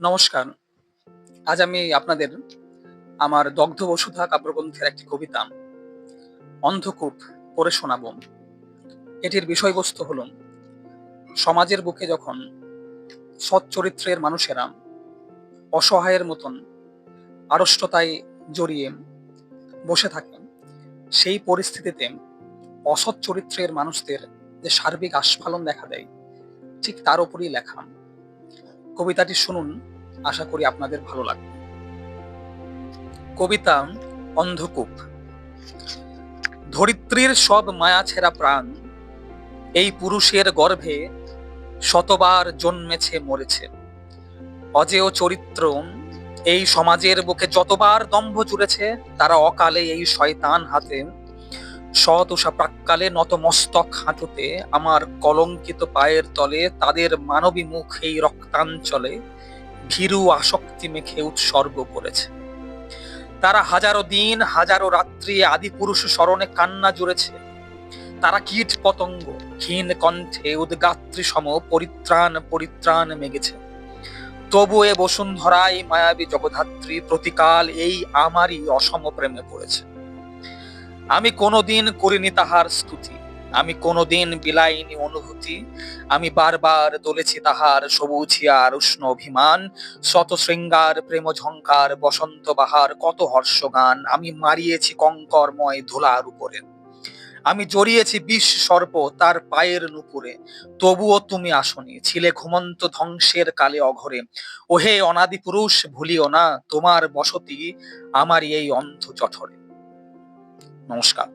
নমস্কার। আজ আমি আপনাদের আমার দগ্ধ বসুধা কাব্যগ্রন্থের একটি কবিতা, অন্ধকূপ, পড়ে শোনাব। এটির বিষয়বস্তু হল, সমাজের বুকে যখন সৎ চরিত্রের মানুষেরা অসহায়ের মতন আড়ষ্টতায় জড়িয়ে বসে থাকেন, সেই পরিস্থিতিতে অসৎ চরিত্রের মানুষদের যে সার্বিক আস্ফালন দেখা দেয়, ঠিক তার উপরই লেখা। কবিতাটি শুনুন, আশা করি আপনাদের ভালো লাগবে। কবিতা অন্ধকূপ। ধরিত্রীর সব মায়া ছেঁড়া প্রাণ, এই পুরুষের গর্ভে শতবার জন্মেছে, মরেছে। অজেয় চরিত্র, এই সমাজের বুকে যতবার দম্ভ জুড়েছে তারা অকালে এই শয়তান হাতে সতুষা প্রাককালে নতমস্তক হাঁটুতে আমার কলঙ্কিত পায়ের তলে তাদের মানবী মুখ এই রক্তাঞ্চলে ভীরু আসক্তি মেখে উৎসর্গ করেছে। তারা হাজারো দিন, হাজারো রাত্রি আদি পুরুষ স্মরণে কান্না জুড়েছে। তারা কীট পতঙ্গ, ক্ষীণ কণ্ঠে উদ্গাত্রী সম পরিত্রাণ পরিত্রাণ মেগেছে। তবু এ বসুন্ধরায় মায়াবী জগধাত্রী প্রতিকাল এই আমারই অসম প্রেমে পড়েছে। আমি কোনোদিন করিনি তাহার স্তুতি, আমি কোনোদিন বিলাইনি অনুভূতি, আমি বারবার দলেছি তাহার সবুজিয়ার উষ্ণ অভিমান, শত শৃঙ্গার, প্রেম ঝঙ্কার, বসন্ত বাহার, কত হর্ষগান, আমি মারিয়েছি কঙ্করময় ধুলার উপরে। আমি জড়িয়েছি বিষ সর্প তার পায়ের নুপুরে, তবুও তুমি আসনি, ছিলে ঘুমন্ত ধ্বংসের কালে অঘরে। ওহে অনাদি পুরুষ, ভুলিও না, তোমার বসতি আমার এই অন্ধ জঠরে। নমস্কার